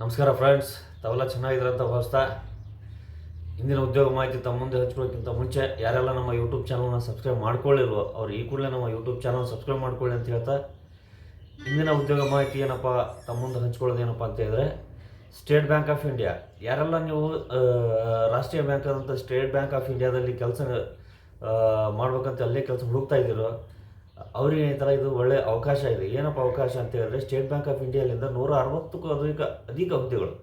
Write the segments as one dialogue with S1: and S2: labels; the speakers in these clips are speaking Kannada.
S1: ನಮಸ್ಕಾರ ಫ್ರೆಂಡ್ಸ್ ತಾವೆಲ್ಲ ಚೆನ್ನಾಗಿದ್ರಂತ ಭಾವಿಸ್ತಾ, ಇಂದಿನ ಉದ್ಯೋಗ ಮಾಹಿತಿ ತಮ್ಮ ಮುಂದೆ ಹಂಚ್ಕೊಳ್ಳೋಕ್ಕಿಂತ ಮುಂಚೆ ಯಾರೆಲ್ಲ ನಮ್ಮ ಯೂಟ್ಯೂಬ್ ಚಾನಲ್ನ ಸಬ್ಸ್ಕ್ರೈಬ್ ಮಾಡ್ಕೊಳ್ಳಿಲ್ವೋ, ಅವ್ರು ಈ ಕೂಡಲೇ ನಮ್ಮ ಯೂಟ್ಯೂಬ್ ಚಾನಲ್ ಸಬ್ಸ್ಕ್ರೈಬ್ ಮಾಡ್ಕೊಳ್ಳಿ ಅಂತ ಹೇಳ್ತಾ, ಇಂದಿನ ಉದ್ಯೋಗ ಮಾಹಿತಿ ಏನಪ್ಪ, ತಮ್ಮ ಮುಂದೆ ಹಂಚ್ಕೊಳ್ಳೋದು ಏನಪ್ಪ ಅಂತ ಹೇಳಿದ್ರೆ ಸ್ಟೇಟ್ ಬ್ಯಾಂಕ್ ಆಫ್ ಇಂಡಿಯಾ ಯಾರೆಲ್ಲ ನೀವು ರಾಷ್ಟ್ರೀಯ ಬ್ಯಾಂಕ್ ಆದಂಥ ಸ್ಟೇಟ್ ಬ್ಯಾಂಕ್ ಆಫ್ ಇಂಡಿಯಾದಲ್ಲಿ ಕೆಲಸ ಮಾಡ್ಬೇಕಂತ ಅಲ್ಲೇ ಕೆಲಸ ಹುಡುಕ್ತಾ ಇದ್ದೀರೋ ಅವರಿಗೆ ಈ ಇದು ಒಳ್ಳೆ ಅವಕಾಶ ಇದೆ. ಏನಪ್ಪ ಅವಕಾಶ ಅಂತ ಹೇಳಿದ್ರೆ ಸ್ಟೇಟ್ ಬ್ಯಾಂಕ್ ಆಫ್ ಇಂಡಿಯಾಲಿಂದ ನೂರ ಅರವತ್ತಕ್ಕೂ ಅಧಿಕ ಅಧಿಕ ಹುದ್ದೆಗಳು,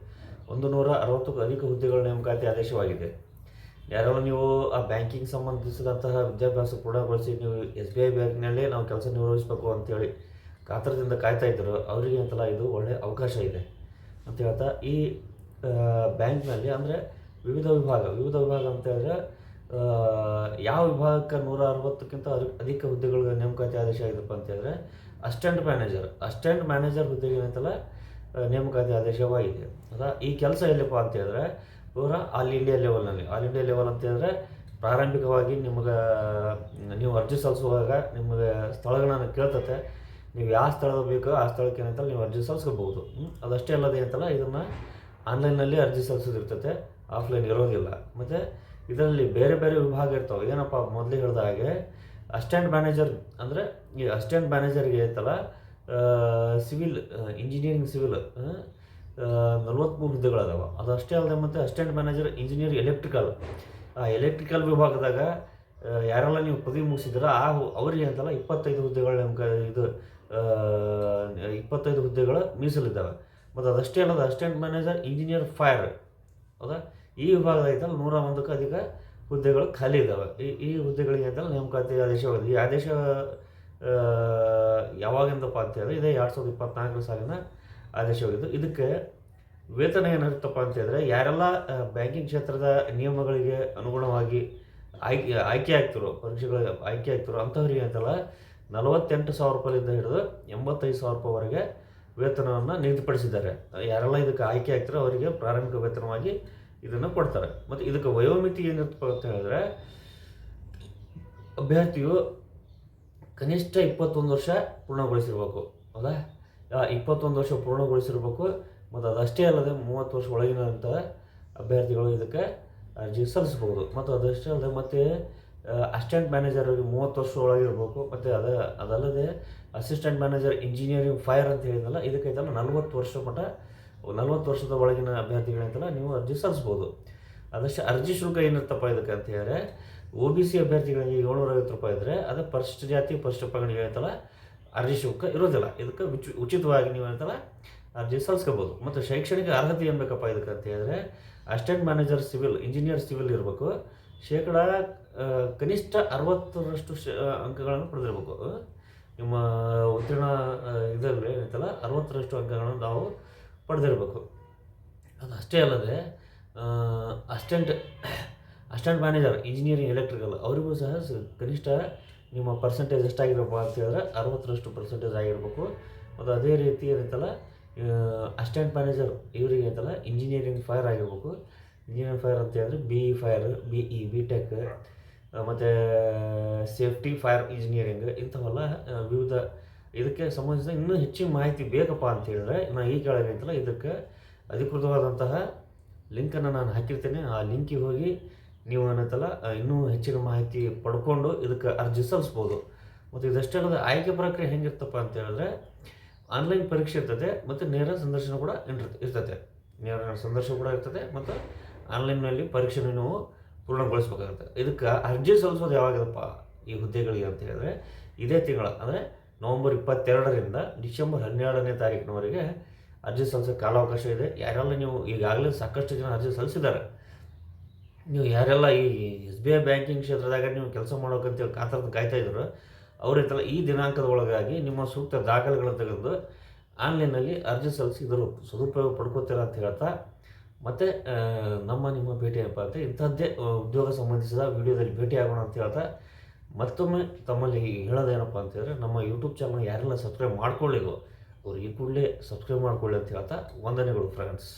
S1: ಒಂದು ನೂರ ಅರವತ್ತಕ್ಕೂ ಅಧಿಕ ಹುದ್ದೆಗಳ ನೇಮಕಾತಿ ಆದೇಶವಾಗಿದೆ. ಯಾರೋ ನೀವು ಆ ಬ್ಯಾಂಕಿಂಗ್ ಸಂಬಂಧಿಸಿದಂತಹ ವಿದ್ಯಾಭ್ಯಾಸ ಪೂರ್ಣಗೊಳಿಸಿ ನೀವು ಎಸ್ ಬಿ ಐ ಬ್ಯಾಂಕ್ನಲ್ಲಿ ನಾವು ಕೆಲಸ ನಿರ್ವಹಿಸಬೇಕು ಅಂತೇಳಿ ಕಾತರದಿಂದ ಕಾಯ್ತಾ ಇದ್ದರು ಅವರಿಗೆ ಅಂತಲ್ಲ ಇದು ಒಳ್ಳೆಯ ಅವಕಾಶ ಇದೆ ಅಂತ ಹೇಳ್ತಾ ಈ ಬ್ಯಾಂಕ್ನಲ್ಲಿ ಅಂದರೆ ವಿವಿಧ ವಿಭಾಗ ವಿವಿಧ ವಿಭಾಗ ಅಂತ ಹೇಳಿದ್ರೆ ಯಾವ ವಿಭಾಗಕ್ಕೆ ನೂರ ಅರವತ್ತಕ್ಕಿಂತ ಅಧಿ- ಅಧಿಕ ಹುದ್ದೆಗಳಿಗೆ ನೇಮಕಾತಿ ಆದೇಶ ಆಗಿದೆಪ್ಪ ಅಂತ ಹೇಳಿದ್ರೆ, ಅಸಿಸ್ಟೆಂಟ್ ಮ್ಯಾನೇಜರ್ ಅಸ್ಟೆಂಟ್ ಮ್ಯಾನೇಜರ್ ಹುದ್ದೆಗೆ ಏನಂತಲ್ಲ ನೇಮಕಾತಿ ಆದೇಶವಾಗಿದೆ. ಅದ ಈ ಕೆಲಸ ಎಲ್ಲಪ್ಪ ಅಂತ ಹೇಳಿದ್ರೆ, ಪೂರ ಆಲ್ ಇಂಡಿಯಾ ಲೆವೆಲ್ನಲ್ಲಿ ಆಲ್ ಇಂಡಿಯಾ ಲೆವೆಲ್ ಅಂತ ಹೇಳಿದ್ರೆ, ಪ್ರಾರಂಭಿಕವಾಗಿ ನಿಮಗೆ, ನೀವು ಅರ್ಜಿ ಸಲ್ಲಿಸುವಾಗ ನಿಮಗೆ ಸ್ಥಳಗಳನ್ನು ಕೇಳ್ತತೆ. ನೀವು ಯಾವ ಸ್ಥಳದ ಬೇಕೋ ಆ ಸ್ಥಳಕ್ಕೆ ಏನಂತಲ್ಲ ನೀವು ಅರ್ಜಿ ಸಲ್ಲಿಸ್ಕೋಬಹುದು? ಅದಷ್ಟೇ ಅಲ್ಲದೆ ಅಂತಲ್ಲ ಇದನ್ನು ಆನ್ಲೈನಲ್ಲಿ ಅರ್ಜಿ ಸಲ್ಲಿಸೋದಿರ್ತತೆ ಆಫ್ಲೈನ್ ಇರೋದಿಲ್ಲ. ಮತ್ತು ಇದರಲ್ಲಿ ಬೇರೆ ಬೇರೆ ವಿಭಾಗ ಇರ್ತಾವೆ. ಏನಪ್ಪ ಮೊದಲು ಹೇಳಿದ ಹಾಗೆ ಅಸ್ಟೆಂಟ್ ಮ್ಯಾನೇಜರ್ ಅಂದರೆ ಈ ಅಸ್ಟೆಂಟ್ ಮ್ಯಾನೇಜರ್ಗೆ ಐತಲ್ಲ ಸಿವಿಲ್ ಇಂಜಿನಿಯರಿಂಗ್ ಸಿವಿಲ್ ನಲ್ವತ್ತ್ಮೂರು ಹುದ್ದೆಗಳದಾವ ಅದು ಅಷ್ಟೇ ಅಲ್ಲದೆ ಮತ್ತು ಅಸ್ಟೆಂಟ್ ಮ್ಯಾನೇಜರ್ ಇಂಜಿನಿಯರ್ ಎಲೆಕ್ಟ್ರಿಕಲ್ ಆ ಎಲೆಕ್ಟ್ರಿಕಲ್ ವಿಭಾಗದಾಗ ಯಾರೆಲ್ಲ ನೀವು ಪದವಿ ಮುಗಿಸಿದ್ರ, ಆ ಅವರಿಗೆ ಅಂತಲ್ಲ ಇಪ್ಪತ್ತೈದು ಹುದ್ದೆಗಳು ನಿಮ್ಗೆ ಇದು ಇಪ್ಪತ್ತೈದು ಹುದ್ದೆಗಳು ಮೀಸಲಿದ್ದಾವೆ. ಮತ್ತು ಅದಷ್ಟೇ ಅಲ್ಲದ ಅಸ್ಟೆಂಟ್ ಮ್ಯಾನೇಜರ್ ಇಂಜಿನಿಯರ್ ಫೈರ್ ಹೌದಾ? ಈ ವಿಭಾಗದ ಐತಲ್ಲ ನೂರ ಒಂದಕ್ಕೂ ಅಧಿಕ ಹುದ್ದೆಗಳು ಖಾಲಿ ಇದ್ದಾವೆ ಈ ಈ ಹುದ್ದೆಗಳಿಗೆ ಅಂತ ನೇಮಕಾತಿ ಆದೇಶವಾಗಿದೆ ಈ ಆದೇಶ ಯಾವಾಗಿಂದಪ್ಪ ಅಂತ ಹೇಳಿದ್ರೆ ಇದೇ ಎರಡು ಸಾವಿರದ ಇಪ್ಪತ್ನಾಲ್ಕರ ಸಾಲಿನ ಆದೇಶವಾಗಿದ್ದು ಇದಕ್ಕೆ ವೇತನ ಏನಿರುತ್ತಪ್ಪ ಅಂತ ಹೇಳಿದ್ರೆ ಯಾರೆಲ್ಲ ಬ್ಯಾಂಕಿಂಗ್ ಕ್ಷೇತ್ರದ ನಿಯಮಗಳಿಗೆ ಅನುಗುಣವಾಗಿ ಆಯ್ಕೆ ಆಯ್ಕೆ ಆಗ್ತಿರೋ, ಪರೀಕ್ಷೆಗಳಿಗೆ ಆಯ್ಕೆ ಆಗ್ತಿರೋ ಅಂಥವ್ರಿಗೆ ಅಂತಲ್ಲ, ನಲವತ್ತೆಂಟು ಸಾವಿರ ರೂಪಾಯಿಂದ ಹಿಡಿದು ಎಂಬತ್ತೈದು ಸಾವಿರ ರೂಪಾಯಿವರೆಗೆ ವೇತನವನ್ನು ನಿಗದಿಪಡಿಸಿದ್ದಾರೆ. ಯಾರೆಲ್ಲ ಇದಕ್ಕೆ ಆಯ್ಕೆ ಆಗ್ತಾರೋ ಅವರಿಗೆ ಪ್ರಾರಂಭಿಕ ವೇತನವಾಗಿ ಇದನ್ನು ಕೊಡ್ತಾರೆ. ಮತ್ತು ಇದಕ್ಕೆ ವಯೋಮಿತಿ ಏನಿರ್ತಪ್ಪ ಅಂತ ಹೇಳಿದ್ರೆ, ಅಭ್ಯರ್ಥಿಯು ಕನಿಷ್ಠ ಇಪ್ಪತ್ತೊಂದು ವರ್ಷ ಪೂರ್ಣಗೊಳಿಸಿರ್ಬೇಕು ಹೌದಾ ಇಪ್ಪತ್ತೊಂದು ವರ್ಷ ಪೂರ್ಣಗೊಳಿಸಿರ್ಬೇಕು, ಮತ್ತು ಅದಷ್ಟೇ ಅಲ್ಲದೆ ಮೂವತ್ತು ವರ್ಷ ಒಳಗಿನಂಥ ಅಭ್ಯರ್ಥಿಗಳು ಇದಕ್ಕೆ ಅರ್ಜಿ ಸಲ್ಲಿಸ್ಬೋದು ಮತ್ತು ಅದಷ್ಟೇ ಅಲ್ಲದೆ ಮತ್ತು ಅಸಿಸ್ಟೆಂಟ್ ಮ್ಯಾನೇಜರ್ ಮೂವತ್ತು ವರ್ಷ ಒಳಗಿರ್ಬೇಕು, ಮತ್ತು ಅದ, ಅದಲ್ಲದೆ ಅಸಿಸ್ಟೆಂಟ್ ಮ್ಯಾನೇಜರ್ ಇಂಜಿನಿಯರಿಂಗ್ ಫೈರ್ ಅಂತ ಹೇಳಿದ್ನಲ್ಲ ಇದಕ್ಕೈತಲ್ಲ ನಲ್ವತ್ತು ವರ್ಷ ಮಟ್ಟ ನಲ್ವತ್ತು ವರ್ಷದ ಒಳಗಿನ ಅಭ್ಯರ್ಥಿಗಳಂತೆಲ್ಲ, ನೀವು ಅರ್ಜಿ ಸಲ್ಲಿಸ್ಬೋದು. ಅದಷ್ಟು ಅರ್ಜಿ ಶುಲ್ಕ ಏನಿರ್ತಪ್ಪ ಇದಕ್ಕೆ ಅಂತ ಹೇಳಿದ್ರೆ ಒ ಬಿ ಸಿ ಅಭ್ಯರ್ಥಿಗಳಿಗೆ ಏಳ್ನೂರ ಐವತ್ತು ರೂಪಾಯಿ ಇದ್ದರೆ ಅದು ಪರಿಶಿಷ್ಟ ಜಾತಿ ಪರಿಶಿಷ್ಟ ಪಂಗಡಿಗೆ ಹೇಳ್ತಲ್ಲ ಅರ್ಜಿ ಶುಲ್ಕ ಇರೋದಿಲ್ಲ. ಇದಕ್ಕೆ ಉಚಿ, ಉಚಿತವಾಗಿ ನೀವು ಹೇಳ್ತಲ್ಲ ಅರ್ಜಿ ಸಲ್ಲಿಸ್ಕೋಬೋದು. ಮತ್ತು ಶೈಕ್ಷಣಿಕ ಅರ್ಹತೆ ಏನು ಬೇಕಪ್ಪ ಇದಕ್ಕೆ ಅಂತ ಹೇಳಿದ್ರೆ, assistant manager civil, engineer civil ಇರಬೇಕು. ಶೇಕಡ ಕನಿಷ್ಠ ಅರವತ್ತರಷ್ಟು ಶ ಅಂಕಗಳನ್ನು ಪಡೆದಿರಬೇಕು. ನಿಮ್ಮ ಉತ್ತೀರ್ಣ ಇದರಲ್ಲಿ ಏನೈತಲ್ಲ ಅರವತ್ತರಷ್ಟು ಅಂಕಗಳನ್ನು ನಾವು ಪಡೆದಿರಬೇಕು. ಅದು ಅಷ್ಟೇ ಅಲ್ಲದೆ assistant assistant manager, engineering, electrical ಅವರಿಗೂ ಸಹ ಕನಿಷ್ಠ ನಿಮ್ಮ ಪರ್ಸೆಂಟೇಜ್ ಎಷ್ಟಾಗಿರಬೇಕು ಅಂತ ಹೇಳಿದ್ರೆ ಅರವತ್ತರಷ್ಟು ಪರ್ಸೆಂಟೇಜ್ ಆಗಿರಬೇಕು. ಮತ್ತು ಅದೇ ರೀತಿ ಏನೈತಲ್ಲ ಅಸ್ಟೆಂಟ್ ಮ್ಯಾನೇಜರ್ ಇವರಿಗೆ ಐತಲ್ಲ ಇಂಜಿನಿಯರಿಂಗ್ ಫೈರ್ ಆಗಿರ್ಬೇಕು. ಇಂಜಿನಿಯರಿಂಗ್ ಫೈರ್ ಅಂತ ಹೇಳಿದ್ರೆ B E fire, B E, B tech ಮತ್ತು ಸೇಫ್ಟಿ ಫೈರ್ ಇಂಜಿನಿಯರಿಂಗ್ ಇಂಥವೆಲ್ಲ ವಿವಿಧ ಇದಕ್ಕೆ ಸಂಬಂಧಿಸಿದ ಇನ್ನೂ ಹೆಚ್ಚಿನ ಮಾಹಿತಿ ಬೇಕಪ್ಪ ಅಂತ ಹೇಳಿದ್ರೆ ನಾನು ಈ ಕೆಳಗೆ ಅಂತಲ್ಲ ಇದಕ್ಕೆ ಅಧಿಕೃತವಾದಂತಹ ಲಿಂಕನ್ನು ನಾನು ಹಾಕಿರ್ತೇನೆ. ಆ ಲಿಂಕಿಗೆ ಹೋಗಿ ನೀವು ಏನಂತಲ್ಲ ಇನ್ನೂ ಹೆಚ್ಚಿನ ಮಾಹಿತಿ ಪಡ್ಕೊಂಡು ಇದಕ್ಕೆ ಅರ್ಜಿ ಸಲ್ಲಿಸ್ಬೋದು. ಮತ್ತು ಇದಷ್ಟೇ ಅಲ್ಲದೆ ಆಯ್ಕೆ ಪ್ರಕ್ರಿಯೆ ಹೆಂಗಿರ್ತಪ್ಪ ಅಂತ ಹೇಳಿದ್ರೆ ಆನ್ಲೈನ್ ಪರೀಕ್ಷೆ ಇರ್ತದೆ ಮತ್ತು ನೇರ ಸಂದರ್ಶನ ಕೂಡ ಇರ್ತ- ಇರ್ತದೆ. ನೇರ ಸಂದರ್ಶನ ಕೂಡ ಇರ್ತದೆ ಮತ್ತು ಆನ್ಲೈನ್ನಲ್ಲಿ ಪರೀಕ್ಷೆನ ನೀವು ಪೂರ್ಣಗೊಳಿಸ್ಬೇಕಾಗುತ್ತೆ. ಇದಕ್ಕೆ ಅರ್ಜಿ ಸಲ್ಲಿಸೋದು ಯಾವಾಗದಪ್ಪ ಈ ಹುದ್ದೆಗಳಿಗೆ ಅಂತ ಹೇಳಿದ್ರೆ ಇದೇ ತಿಂಗಳ, ಅಂದರೆ ನವಂಬರ್ ಇಪ್ಪತ್ತೆರಡರಿಂದ ಡಿಸೆಂಬರ್ ಹನ್ನೆರಡನೇ ತಾರೀಕಿನವರೆಗೆ ಅರ್ಜಿ ಸಲ್ಲಿಸೋಕ್ಕೆ ಕಾಲಾವಕಾಶ ಇದೆ. ಯಾರೆಲ್ಲ ನೀವು ಈಗಾಗಲೇ ಸಾಕಷ್ಟು ಜನ ಅರ್ಜಿ ಸಲ್ಲಿಸಿದ್ದಾರೆ. ನೀವು ಯಾರೆಲ್ಲ ಈ ಎಸ್ ಬಿ ಐ ಬ್ಯಾಂಕಿಂಗ್ ಕ್ಷೇತ್ರದಾಗ ನೀವು ಕೆಲಸ ಮಾಡೋಕಂತೇಳಿ ಕಾತರದ ಕಾಯ್ತಾ ಇದ್ರು ಅವರಿತ್ತಲ್ಲ ಈ ದಿನಾಂಕದ ಒಳಗಾಗಿ ನಿಮ್ಮ ಸೂಕ್ತ ದಾಖಲೆಗಳನ್ನು ತೆಗೆದು ಆನ್ಲೈನಲ್ಲಿ ಅರ್ಜಿ ಸಲ್ಲಿಸಿದರು ಸದುಪಯೋಗ ಪಡ್ಕೋತೀರ ಅಂತ ಹೇಳ್ತಾ, ಮತ್ತು ನಮ್ಮ ನಿಮ್ಮ ಭೇಟಿ ಏನಪ್ಪ ಅಂದರೆ ಇಂಥದ್ದೇ ಉದ್ಯೋಗ ಸಂಬಂಧಿಸಿದ ವಿಡಿಯೋದಲ್ಲಿ ಭೇಟಿ ಆಗೋಣ ಅಂತ ಹೇಳ್ತಾ ಮತ್ತೊಮ್ಮೆ ತಮ್ಮಲ್ಲಿ ಹೇಳೋದೇನಪ್ಪ ಅಂತಂದರೆ ನಮ್ಮ ಯೂಟ್ಯೂಬ್ ಚಾನಲ್ ಯಾರೆಲ್ಲ ಸಬ್ಸ್ಕ್ರೈಬ್ ಮಾಡ್ಕೊಳ್ಳಿಗೋ ಅವ್ರು ಈ ಕೂಡಲೇ ಸಬ್ಸ್ಕ್ರೈಬ್ ಮಾಡ್ಕೊಳ್ಳಿ ಅಂತ ಹೇಳ್ತಾ ವಂದನೆಗಳು ಫ್ರೆಂಡ್ಸ್